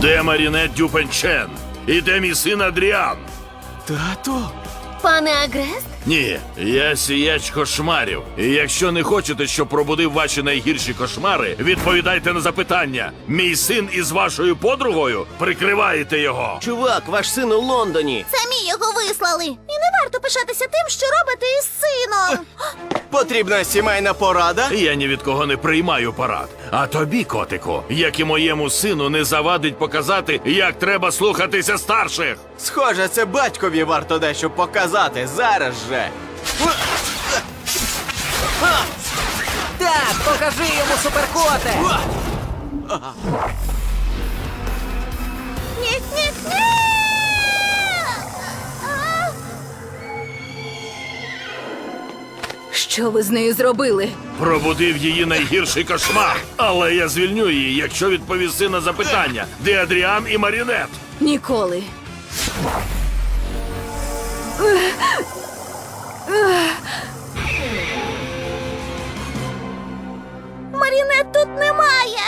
Де Марінет Дюпенчен? І де мій син Адріан? Тато? Пане Агрест? Ні, я сіяч кошмарів. І якщо не хочете, щоб пробудив ваші найгірші кошмари, відповідайте на запитання. Мій син із вашою подругою прикриваєте його. Чувак, ваш син у Лондоні. Самі його вислали. І не варто пишатися тим, що робите із сином. Потрібна сімейна порада. Я ні від кого не приймаю парад. А тобі, котику, як і моєму сину, не завадить показати, як треба слухатися старших. Схоже, це батькові варто дещо показати зараз же. Так, покажи йому суперкоте! Ні, ні, ні! Що ви з нею зробили? Пробудив її найгірший кошмар. Але я звільню її, якщо відповісти на запитання, де Адріан і Марінет. Ніколи. Марінет тут немає.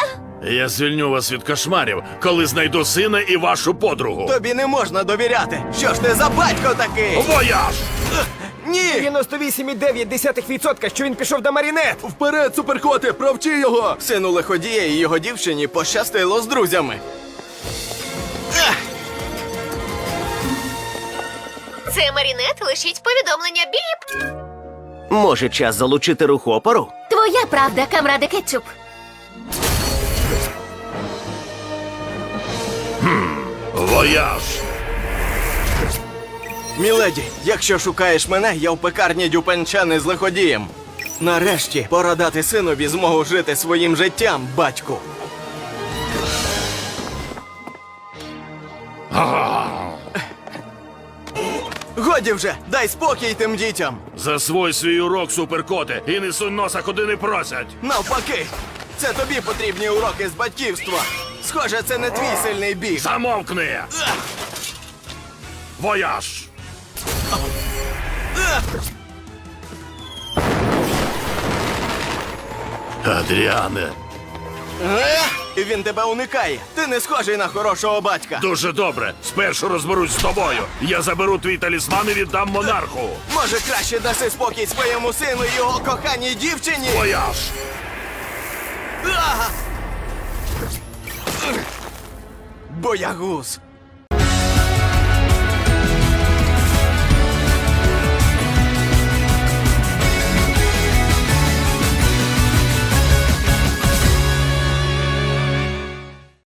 Я звільню вас від кошмарів, коли знайду сина і вашу подругу. Тобі не можна довіряти. Що ж ти за батько такий? Вояж! Ні! 98,9% що він пішов до Марінет. Вперед, суперкоти, провчи його! Сину лиходія і його дівчині пощастило з друзями. Це Марінет лишіть повідомлення біп. Може, час залучити рух опору? Твоя правда, камраде Кетчуп. Вояж! Міледі, якщо шукаєш мене, я в пекарні Дюпенчани з лиходієм. Нарешті пора дати синові змогу жити своїм життям, батьку. Годі вже, дай спокій тим дітям. Засвой свій урок, суперкоти, і не сунь носа, куди не просять. Навпаки, це тобі потрібні уроки з батьківства. Схоже, це не твій сильний біг. Замовкни! Вояж! Адріане, Е? Він тебе уникає. Ти не схожий на хорошого батька. дуже добре. Спершу розберусь з тобою. Я заберу твій талісман і віддам монарху. Може, краще даси спокій своєму сину і його коханій дівчині? Вояж! Ага! Боягуз.